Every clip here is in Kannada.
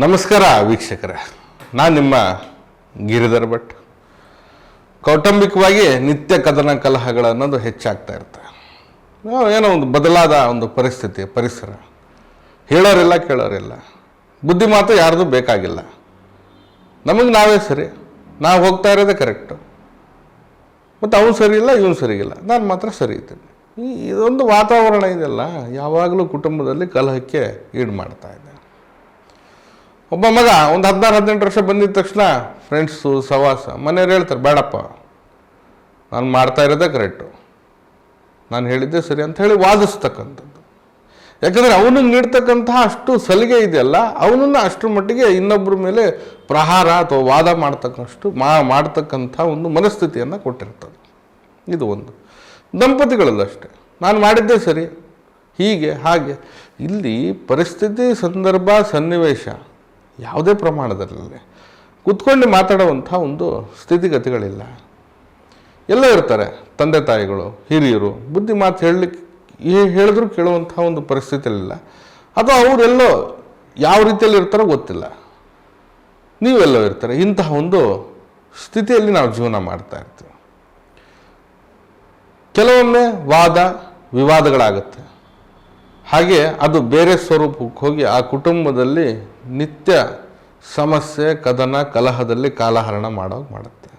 ನಮಸ್ಕಾರ ವೀಕ್ಷಕರೇ. ನಾನು ನಿಮ್ಮ ಗಿರಿಧರ್ ಭಟ್. ಕೌಟುಂಬಿಕವಾಗಿ ನಿತ್ಯ ಕದನ ಕಲಹಗಳು ಅನ್ನೋದು ಹೆಚ್ಚಾಗ್ತಾ ಇರುತ್ತೆ. ನಾವು ಏನೋ ಒಂದು ಬದಲಾದ ಒಂದು ಪರಿಸ್ಥಿತಿ, ಪರಿಸರ. ಹೇಳೋರಿಲ್ಲ, ಕೇಳೋರಿಲ್ಲ. ಬುದ್ಧಿ ಮಾತು ಯಾರ್ದು ಬೇಕಾಗಿಲ್ಲ. ನಮಗೆ ನಾವೇ ಸರಿ. ನಾವು ಹೋಗ್ತಾ ಇರೋದೇ ಕರೆಕ್ಟು. ಮತ್ತು ಅವನು ಸರಿ ಇಲ್ಲ, ಇವನು ಸರಿ ಇಲ್ಲ. ನಾನು ಮಾತ್ರ ಸರಿ ಇದ್ದೇನೆ. ಈ ಇದೊಂದು ವಾತಾವರಣ ಇದೆಲ್ಲ ಯಾವಾಗಲೂ ಕುಟುಂಬದಲ್ಲಿ ಕಲಹಕ್ಕೆ ಈಡು ಮಾಡ್ತಾ ಇದೆ ಒಬ್ಬ ಮಗ, ಒಂದು ಹದಿನಾರು, ಹದಿನೆಂಟು ವರ್ಷ ಬಂದಿದ ತಕ್ಷಣ ಫ್ರೆಂಡ್ಸು ಸವಾಸ ಮನೆಯವ್ರು ಹೇಳ್ತಾರೆ, ಬೇಡಪ್ಪ, ನಾನು ಮಾಡ್ತಾ ಇರೋದೇ ಕರೆಕ್ಟು ನಾನು ಹೇಳಿದ್ದೆ ಸರಿ ಅಂತ ಹೇಳಿ ವಾದಿಸ್ತಕ್ಕಂಥದ್ದು. ಯಾಕಂದರೆ ಅವನಿಗೆ ನೀಡ್ತಕ್ಕಂತಹ ಅಷ್ಟು ಸಲಿಗೆ ಇದೆಯಲ್ಲ, ಅವನನ್ನು ಅಷ್ಟರ ಮಟ್ಟಿಗೆ ಇನ್ನೊಬ್ಬರ ಮೇಲೆ ಪ್ರಹಾರ ಅಥವಾ ವಾದ ಮಾಡ್ತಕ್ಕಷ್ಟು ಮಾ, ಮಾಡ್ತಕ್ಕಂಥ ಒಂದು ಮನಸ್ಥಿತಿಯನ್ನು ಕೊಟ್ಟಿರ್ತದೆ. ಇದು ಒಂದು. ದಂಪತಿಗಳಲ್ಲ ಅಷ್ಟೇ. ನಾನು ಮಾಡಿದ್ದೆ ಸರಿ. ಹೀಗೆ, ಹಾಗೆ. ಇಲ್ಲಿ ಪರಿಸ್ಥಿತಿ, ಸಂದರ್ಭ, ಸನ್ನಿವೇಶ ಯಾವುದೇ ಪ್ರಮಾಣದಲ್ಲಿ ಕುತ್ಕೊಂಡು ಮಾತಾಡುವಂಥ ಒಂದು ಸ್ಥಿತಿಗತಿಗಳಿಲ್ಲ. ಎಲ್ಲ ಇರ್ತಾರೆ ತಂದೆ ತಾಯಿಗಳು, ಹಿರಿಯರು, ಬುದ್ಧಿ ಮಾತು ಹೇಳಲಿಕ್ಕೆ ಹೇಳಿದ್ರು ಕೇಳುವಂಥ ಒಂದು ಪರಿಸ್ಥಿತಿಯಲ್ಲಿಲ್ಲ. ಅಥವಾ ಅವರೆಲ್ಲೋ ಯಾವ ರೀತಿಯಲ್ಲಿ ಇರ್ತಾರೋ ಗೊತ್ತಿಲ್ಲ. ನೀವೆಲ್ಲೋ ಇರ್ತಾರೆ, ಇಂತಹ ಒಂದು ಸ್ಥಿತಿಯಲ್ಲಿ ನಾವು ಜೀವನ ಮಾಡ್ತಾ ಇರ್ತೀವಿ. ಕೆಲವೊಮ್ಮೆ ವಾದ, ವಿವಾದಗಳಾಗುತ್ತೆ. ಹಾಗೆ ಅದು ಬೇರೆ ಸ್ವರೂಪಕ್ಕೆ ಹೋಗಿ ಆ ಕುಟುಂಬದಲ್ಲಿ ನಿತ್ಯ ಸಮಸ್ಯೆ, ಕದನ, ಕಲಹದಲ್ಲಿ ಕಾಲಹರಣ ಮಾಡೋಕೆ ಮಾಡುತ್ತೆ.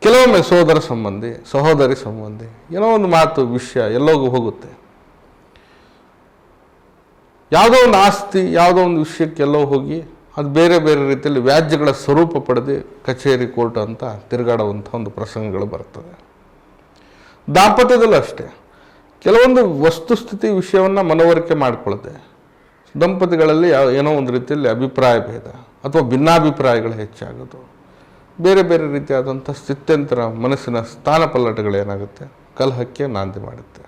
ಕೆಲವೊಮ್ಮೆ ಸೋದರ ಸಂಬಂಧಿ, ಸಹೋದರಿ ಸಂಬಂಧಿ, ಏನೋ ಒಂದು ಮಾತು, ವಿಷಯ ಎಲ್ಲೋಗೂ ಹೋಗುತ್ತೆ. ಯಾವುದೋ ಒಂದು ಆಸ್ತಿ, ಯಾವುದೋ ಒಂದು ವಿಷಯಕ್ಕೆಲ್ಲೋ ಹೋಗಿ ಅದು ಬೇರೆ ಬೇರೆ ರೀತಿಯಲ್ಲಿ ವ್ಯಾಜ್ಯಗಳ ಸ್ವರೂಪ ಪಡೆದು ಕಚೇರಿ, ಕೋರ್ಟ್ ಅಂತ ತಿರುಗಾಡುವಂಥ ಒಂದು ಪ್ರಸಂಗಗಳು ಬರ್ತದೆ ದಾಂಪತ್ಯದಲ್ಲೂ ಅಷ್ಟೇ. ಕೆಲವೊಂದು ವಸ್ತುಸ್ಥಿತಿ ವಿಷಯವನ್ನು ಮನವರಿಕೆ ಮಾಡಿಕೊಳ್ಳುತ್ತೆ. ದಂಪತಿಗಳಲ್ಲಿ ಏನೋ ಒಂದು ರೀತಿಯಲ್ಲಿ ಅಭಿಪ್ರಾಯ ಭೇದ ಅಥವಾ ಭಿನ್ನಾಭಿಪ್ರಾಯಗಳು ಹೆಚ್ಚಾಗೋದು. ಬೇರೆ ಬೇರೆ ರೀತಿಯಾದಂಥ ಸ್ಥಿತ್ಯಂತರ ಮನಸ್ಸಿನ ಸ್ಥಾನ ಪಲ್ಲಟಗಳೇನಾಗುತ್ತೆ ಕಲಹಕ್ಕೆ ನಾಂದಿ ಮಾಡುತ್ತೆ.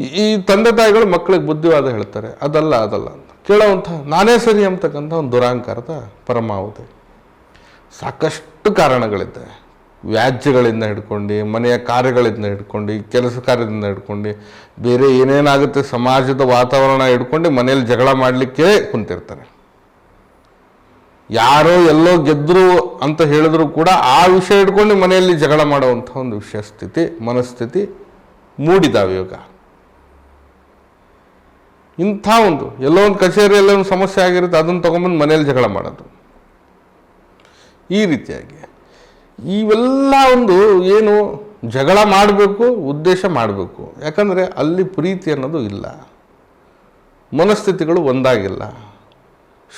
ಈ- ತಂದೆ ತಾಯಿಗಳು ಮಕ್ಕಳಿಗೆ ಬುದ್ಧಿವಾದ ಹೇಳ್ತಾರೆ, ಅದಲ್ಲ ಅದಲ್ಲ ಅಂತ. ಕೇಳೋವಂಥ ನಾನೇ ಸರಿ ಅಂತಕ್ಕಂಥ ಒಂದು ದುರಾಂಕಾರದ ಪರಮಾವಧಿ. ಸಾಕಷ್ಟು ಕಾರಣಗಳಿದೆ. ವ್ಯಾಜ್ಯಗಳಿಂದ ಹಿಡ್ಕೊಂಡು, ಮನೆಯ ಕಾರ್ಯಗಳಿಂದ ಹಿಡ್ಕೊಂಡು, ಕೆಲಸ ಕಾರ್ಯದಿಂದ ಹಿಡ್ಕೊಂಡು, ಬೇರೆ ಏನೇನಾಗುತ್ತೆ ಸಮಾಜದ ವಾತಾವರಣ ಹಿಡ್ಕೊಂಡು ಮನೆಯಲ್ಲಿ ಜಗಳ ಮಾಡಲಿಕ್ಕೆ ಕುಂತಿರ್ತಾರೆ. ಯಾರೋ ಎಲ್ಲೋ ಗೆದ್ದರು ಅಂತ ಹೇಳಿದ್ರು ಕೂಡ ಆ ವಿಷಯ ಹಿಡ್ಕೊಂಡು ಮನೆಯಲ್ಲಿ ಜಗಳ ಮಾಡುವಂಥ ಒಂದು ವಿಷಯ ಸ್ಥಿತಿ ಮನಸ್ಥಿತಿ ಮೂಡಿದಾವೆ ಯೋಗ ಇಂಥ ಒಂದು, ಎಲ್ಲೋ ಒಂದು ಕಚೇರಿಯಲ್ಲಿ ಒಂದು ಸಮಸ್ಯೆ ಆಗಿರುತ್ತೆ, ಅದನ್ನು ತೊಗೊಂಬಂದು ಮನೆಯಲ್ಲಿ ಜಗಳ ಮಾಡೋದು. ಈ ರೀತಿಯಾಗಿ. ಇವೆಲ್ಲ ಒಂದು ಏನು ಜಗಳ ಮಾಡಬೇಕು, ಉದ್ದೇಶ ಮಾಡಬೇಕು. ಯಾಕಂದರೆ ಅಲ್ಲಿ ಪ್ರೀತಿ ಅನ್ನೋದು ಇಲ್ಲ. ಮನಸ್ಥಿತಿಗಳು ಒಂದಾಗಿಲ್ಲ.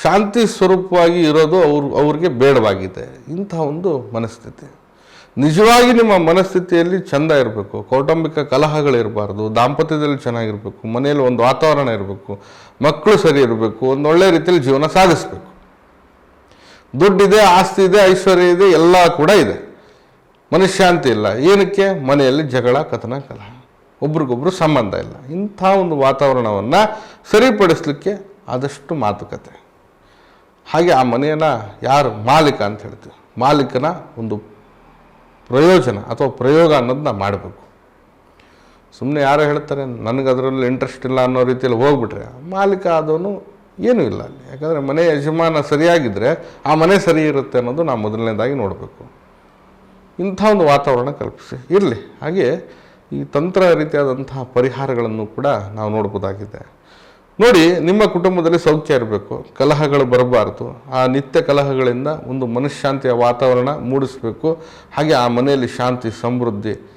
ಶಾಂತಿ ಸ್ವರೂಪವಾಗಿ ಇರೋದು ಅವ್ರು, ಅವ್ರಿಗೆ ಬೇಡವಾಗಿದೆ. ಇಂತಹ ಒಂದು ಮನಸ್ಥಿತಿ. ನಿಜವಾಗಿ ನಿಮ್ಮ ಮನಸ್ಥಿತಿಯಲ್ಲಿ ಚಂದ ಇರಬೇಕು. ಕೌಟುಂಬಿಕ ಕಲಹಗಳಿರಬಾರ್ದು ದಾಂಪತ್ಯದಲ್ಲಿ ಚೆನ್ನಾಗಿರಬೇಕು. ಮನೆಯಲ್ಲಿ ಒಂದು ವಾತಾವರಣ ಇರಬೇಕು. ಮಕ್ಕಳು ಸರಿ ಇರಬೇಕು. ಒಂದು ಒಳ್ಳೆಯ ರೀತಿಯಲ್ಲಿ ಜೀವನ ಸಾಗಿಸ್ಬೇಕು. ದುಡ್ಡಿದೆ, ಆಸ್ತಿ ಇದೆ, ಐಶ್ವರ್ಯ ಇದೆ, ಎಲ್ಲ ಕೂಡ ಇದೆ. ಮನಃಶಾಂತಿ ಇಲ್ಲ. ಏನಕ್ಕೆ? ಮನೆಯಲ್ಲಿ ಜಗಳ, ಕಥನ, ಕಲಹ. ಒಬ್ರಿಗೊಬ್ರು ಸಂಬಂಧ ಇಲ್ಲ. ಇಂಥ ಒಂದು ವಾತಾವರಣವನ್ನು ಸರಿಪಡಿಸ್ಲಿಕ್ಕೆ ಆದಷ್ಟು ಮಾತುಕತೆ. ಹಾಗೆ ಆ ಮನೆಯನ್ನು ಯಾರು ಮಾಲೀಕ ಅಂತ ಹೇಳ್ತೀವಿ. ಮಾಲೀಕನ ಒಂದು ಪ್ರಯೋಜನ ಅಥವಾ ಪ್ರಯೋಗ ಅನ್ನೋದನ್ನ ಮಾಡಬೇಕು. ಸುಮ್ಮನೆ ಯಾರು ಹೇಳ್ತಾರೆ ನನಗೆ ಅದರಲ್ಲಿ ಇಂಟ್ರೆಸ್ಟ್ ಇಲ್ಲ ಅನ್ನೋ ರೀತಿಯಲ್ಲಿ ಹೋಗ್ಬಿಟ್ರೆ. ಮಾಲೀಕ ಆದವನು ಏನೂ ಇಲ್ಲ ಅಲ್ಲಿ. ಯಾಕಂದರೆ ಮನೆ ಯಜಮಾನ ಸರಿಯಾಗಿದ್ದರೆ ಆ ಮನೆ ಸರಿ ಇರುತ್ತೆ ಅನ್ನೋದು ನಾವು ಮೊದಲನೇದಾಗಿ ನೋಡಬೇಕು. ಇಂಥ ಒಂದು ವಾತಾವರಣ ಕಲ್ಪಿಸಿ. ಇರಲಿ. ಹಾಗೆ ಈ ತಂತ್ರ ರೀತಿಯಾದಂತಹ ಪರಿಹಾರಗಳನ್ನು ಕೂಡ ನಾವು ನೋಡ್ಬೋದಾಗಿದೆ. ನೋಡಿ, ನಿಮ್ಮ ಕುಟುಂಬದಲ್ಲಿ ಸೌಖ್ಯ ಇರಬೇಕು. ಕಲಹಗಳು ಬರಬಾರ್ದು. ಆ ನಿತ್ಯ ಕಲಹಗಳಿಂದ ಒಂದು ಮನಃಶಾಂತಿಯ ವಾತಾವರಣ ಮೂಡಿಸಬೇಕು. ಹಾಗೆ ಆ ಮನೆಯಲ್ಲಿ ಶಾಂತಿ, ಸಮೃದ್ಧಿ,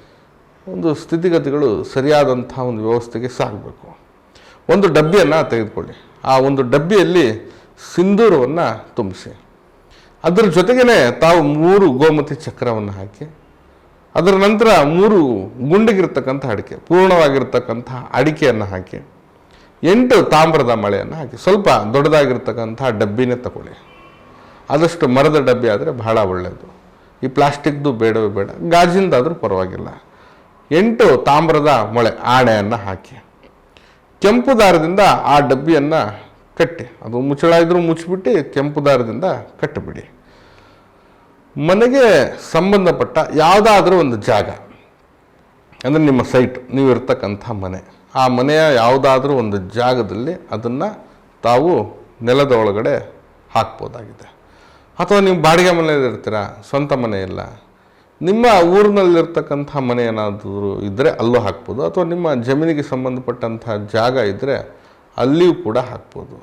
ಒಂದು ಸ್ಥಿತಿಗತಿಗಳು ಸರಿಯಾದಂಥ ಒಂದು ವ್ಯವಸ್ಥೆಗೆ ಸಾಗಬೇಕು. ಒಂದು ಡಬ್ಬಿಯನ್ನು ತೆಗೆದುಕೊಳ್ಳಿ. ಆ ಒಂದು ಡಬ್ಬಿಯಲ್ಲಿ ಸಿಂಧೂರವನ್ನು ತುಂಬಿಸಿ. ಅದರ ಜೊತೆಗೇ ತಾವು ಮೂರು ಗೋಮತಿ ಚಕ್ರವನ್ನು ಹಾಕಿ, ಅದರ ನಂತರ ಮೂರು ಗುಂಡಿಗಿರ್ತಕ್ಕಂಥ ಅಡಿಕೆ, ಪೂರ್ಣವಾಗಿರ್ತಕ್ಕಂಥ ಅಡಿಕೆಯನ್ನು ಹಾಕಿ, ಎಂಟು ತಾಮ್ರದ ಮಳೆಯನ್ನು ಹಾಕಿ, ಸ್ವಲ್ಪ ದೊಡ್ಡದಾಗಿರ್ತಕ್ಕಂಥ ಡಬ್ಬಿನೇ ತಗೊಳ್ಳಿ. ಆದಷ್ಟು ಮರದ ಡಬ್ಬಿ ಆದರೆ ಬಹಳ ಒಳ್ಳೆಯದು ಈ ಪ್ಲಾಸ್ಟಿಕ್ದು ಬೇಡವೇ ಬೇಡ, ಗಾಜಿಂದಾದರೂ ಪರವಾಗಿಲ್ಲ. ಎಂಟು ತಾಮ್ರದ ಮೊಳೆ ಆಣೆಯನ್ನು ಹಾಕಿ. ಕೆಂಪು ದಾರದಿಂದ ಆ ಡಬ್ಬಿಯನ್ನು ಕಟ್ಟಿ. ಅದು ಮುಚ್ಚಳ ಇದ್ರೂ ಮುಚ್ಚಿಬಿಟ್ಟು ಕೆಂಪು ದಾರದಿಂದ ಕಟ್ಟಿಬಿಡಿ. ಮನೆಗೆ ಸಂಬಂಧಪಟ್ಟ ಯಾವುದಾದ್ರೂ ಒಂದು ಜಾಗ, ಅಂದರೆ ನಿಮ್ಮ ಸೈಟ್ ನೀವು ಇರ್ತಕ್ಕಂಥ ಮನೆ, ಆ ಮನೆಯ ಯಾವುದಾದ್ರೂ ಒಂದು ಜಾಗದಲ್ಲಿ ಅದನ್ನು ತಾವು ನೆಲದ ಒಳಗಡೆ ಹಾಕ್ಬೋದಾಗಿದೆ. ಅಥವಾ ನೀವು ಬಾಡಿಗೆ ಮನೆಯಲ್ಲಿ ಇರ್ತೀರಾ ಸ್ವಂತ ಮನೆ ಇಲ್ಲ ನಿಮ್ಮ ಊರಿನಲ್ಲಿರ್ತಕ್ಕಂಥ ಮನೆ ಏನಾದರೂ ಇದ್ದರೆ ಅಲ್ಲೂ ಹಾಕ್ಬೋದು, ಅಥವಾ ನಿಮ್ಮ ಜಮೀನಿಗೆ ಸಂಬಂಧಪಟ್ಟಂಥ ಜಾಗ ಇದ್ದರೆ ಅಲ್ಲಿಯೂ ಕೂಡ ಹಾಕ್ಬೋದು.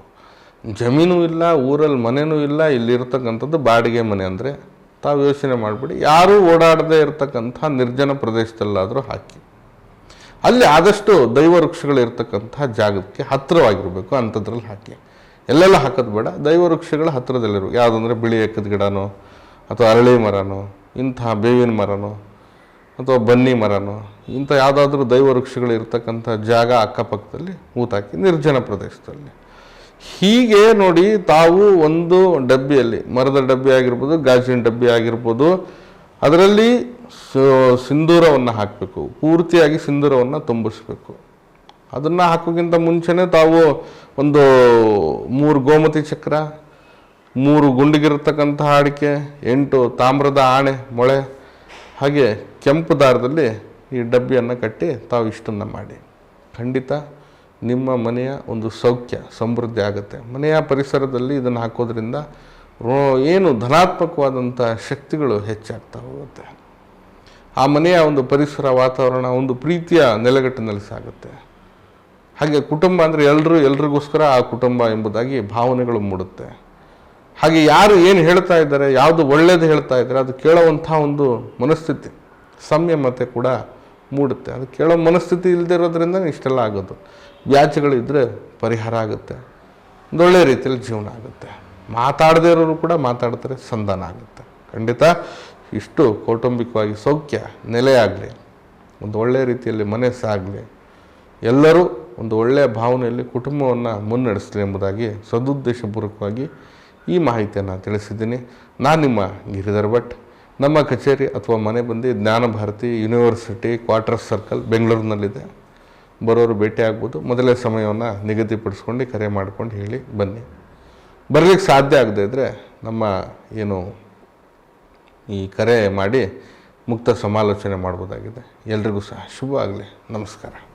ಜಮೀನು ಇಲ್ಲ, ಊರಲ್ಲಿ ಮನೆಯೂ ಇಲ್ಲ, ಇಲ್ಲಿರ್ತಕ್ಕಂಥದ್ದು ಬಾಡಿಗೆ ಮನೆ ಅಂದರೆ ತಾವು ಯೋಚನೆ ಮಾಡಿಬಿಡಿ. ಯಾರೂ ಓಡಾಡದೇ ಇರತಕ್ಕಂಥ ನಿರ್ಜನ ಪ್ರದೇಶದಲ್ಲಾದರೂ ಹಾಕಿ. ಅಲ್ಲಿ ಆದಷ್ಟು ದೈವ ವೃಕ್ಷಗಳು ಇರ್ತಕ್ಕಂಥ ಜಾಗಕ್ಕೆ ಹತ್ತಿರವಾಗಿರಬೇಕು, ಅಂಥದ್ರಲ್ಲಿ ಹಾಕಿ. ಎಲ್ಲೆಲ್ಲ ಹಾಕೋದು ಬೇಡ, ದೈವ ವೃಕ್ಷಗಳ ಹತ್ತಿರದಲ್ಲಿರು ಯಾವುದಂದ್ರೆ ಬಿಳಿ ಎಕ್ಕದ ಗಿಡನೋ, ಅಥವಾ ಅರಳಿ ಮರನೋ ಇಂತಹ ಬೇವಿನ ಮರನೋ ಅಥವಾ ಬನ್ನಿ ಮರನೋ, ಇಂಥ ಯಾವುದಾದ್ರೂ ದೈವ ವೃಕ್ಷಗಳು ಇರ್ತಕ್ಕಂಥ ಜಾಗ ಅಕ್ಕಪಕ್ಕದಲ್ಲಿ ಊತಾಕಿ ನಿರ್ಜನ ಪ್ರದೇಶದಲ್ಲಿ. ಹೀಗೆ ನೋಡಿ ತಾವು ಒಂದು ಡಬ್ಬಿಯಲ್ಲಿ, ಮರದ ಡಬ್ಬಿ ಆಗಿರ್ಬೋದು, ಗಾಜಿನ ಡಬ್ಬಿ ಆಗಿರ್ಬೋದು, ಅದರಲ್ಲಿ ಸಿಂಧೂರವನ್ನು ಹಾಕಬೇಕು, ಪೂರ್ತಿಯಾಗಿ ಸಿಂಧೂರವನ್ನು ತುಂಬಿಸ್ಬೇಕು. ಅದನ್ನು ಹಾಕೋಕ್ಕಿಂತ ಮುಂಚೆನೇ ತಾವು ಒಂದು ಮೂರು ಗೋಮತಿ ಚಕ್ರ ಮೂರು ಗುಂಡಿಗಿರತಕ್ಕಂತಹ ಅಡಿಕೆ ಎಂಟು ತಾಮ್ರದ ಆಣೆ, ಮೊಳೆ, ಹಾಗೆ ಕೆಂಪು ದಾರದಲ್ಲಿ ಈ ಡಬ್ಬಿಯನ್ನು ಕಟ್ಟಿ ತಾವು ಇಷ್ಟನ್ನು ಮಾಡಿ. ಖಂಡಿತ ನಿಮ್ಮ ಮನೆಯ ಒಂದು ಸೌಖ್ಯ, ಸಮೃದ್ಧಿ ಆಗುತ್ತೆ. ಮನೆಯ ಪರಿಸರದಲ್ಲಿ ಇದನ್ನು ಹಾಕೋದ್ರಿಂದ ಏನು ಧನಾತ್ಮಕವಾದಂಥ ಶಕ್ತಿಗಳು ಹೆಚ್ಚಾಗ್ತಾ ಹೋಗುತ್ತೆ. ಆ ಮನೆಯ ಒಂದು ಪರಿಸರ, ವಾತಾವರಣ, ಒಂದು ಪ್ರೀತಿಯ ನೆಲೆಗಟ್ಟಿನಲ್ಲಿ ಸಾಗುತ್ತೆ. ಹಾಗೆ ಕುಟುಂಬ ಅಂದರೆ ಎಲ್ಲರೂ ಎಲ್ರಿಗೋಸ್ಕರ ಆ ಕುಟುಂಬ ಎಂಬುದಾಗಿ ಭಾವನೆಗಳು ಮೂಡುತ್ತೆ. ಹಾಗೆ ಯಾರು ಏನು ಹೇಳ್ತಾ ಇದ್ದಾರೆ, ಯಾವುದು ಒಳ್ಳೇದು ಹೇಳ್ತಾ ಇದ್ದಾರೆ, ಅದು ಕೇಳುವಂಥ ಒಂದು ಮನಸ್ಥಿತಿ, ಸಂಯಮತೆ ಕೂಡ ಮೂಡುತ್ತೆ. ಅದು ಕೇಳೋ ಮನಸ್ಥಿತಿ ಇಲ್ಲದೆ ಇರೋದ್ರಿಂದ ಇಷ್ಟೆಲ್ಲ ಆಗೋದು. ವ್ಯಾಜ್ಯಗಳು ಇದ್ದರೆ ಪರಿಹಾರ ಆಗುತ್ತೆ. ಒಂದು ಒಳ್ಳೆ ರೀತಿಯಲ್ಲಿ ಜೀವನ ಆಗುತ್ತೆ. ಮಾತಾಡದೇ ಇರೋರು ಕೂಡ ಮಾತಾಡ್ತಾರೆ, ಸಂಧಾನ ಆಗುತ್ತೆ. ಖಂಡಿತ ಇಷ್ಟು ಕೌಟುಂಬಿಕವಾಗಿ ಸೌಖ್ಯ ನೆಲೆಯಾಗಲಿ ಒಂದು ಒಳ್ಳೆಯ ರೀತಿಯಲ್ಲಿ ಮನಸ್ಸಾಗಲಿ ಸಾಗಲಿ, ಎಲ್ಲರೂ ಒಂದು ಒಳ್ಳೆಯ ಭಾವನೆಯಲ್ಲಿ ಕುಟುಂಬವನ್ನು ಮುನ್ನಡೆಸಲಿ ಎಂಬುದಾಗಿ ಸದುದ್ದೇಶಪೂರ್ವಕವಾಗಿ ಈ ಮಾಹಿತಿಯನ್ನು ತಿಳಿಸಿದ್ದೀನಿ. ನಾನು ನಿಮ್ಮ ಗಿರಿಧರ್ ಭಟ್. ನಮ್ಮ ಕಚೇರಿ ಅಥವಾ ಮನೆ ಬಂದು ಜ್ಞಾನ ಭಾರತಿ ಯೂನಿವರ್ಸಿಟಿ ಕ್ವಾರ್ಟರ್ ಸರ್ಕಲ್ ಬೆಂಗಳೂರಿನಲ್ಲಿದೆ. ಬರೋರು ಭೇಟಿ ಆಗ್ಬೋದು. ಮೊದಲೇ ಸಮಯವನ್ನು ನಿಗದಿಪಡಿಸ್ಕೊಂಡು ಕರೆ ಮಾಡ್ಕೊಂಡು ಹೇಳಿ ಬನ್ನಿ. ಬರಲಿಕ್ಕೆ ಸಾಧ್ಯ ಆಗದೇ ಇದ್ದರೆ ನಮ್ಮ ಏನು ಈ ಕರೆ ಮಾಡಿ ಮುಕ್ತ ಸಮಾಲೋಚನೆ ಮಾಡ್ಬೋದಾಗಿದೆ. ಎಲ್ರಿಗೂ ಸಹ ಶುಭ ಆಗಲಿ. ನಮಸ್ಕಾರ.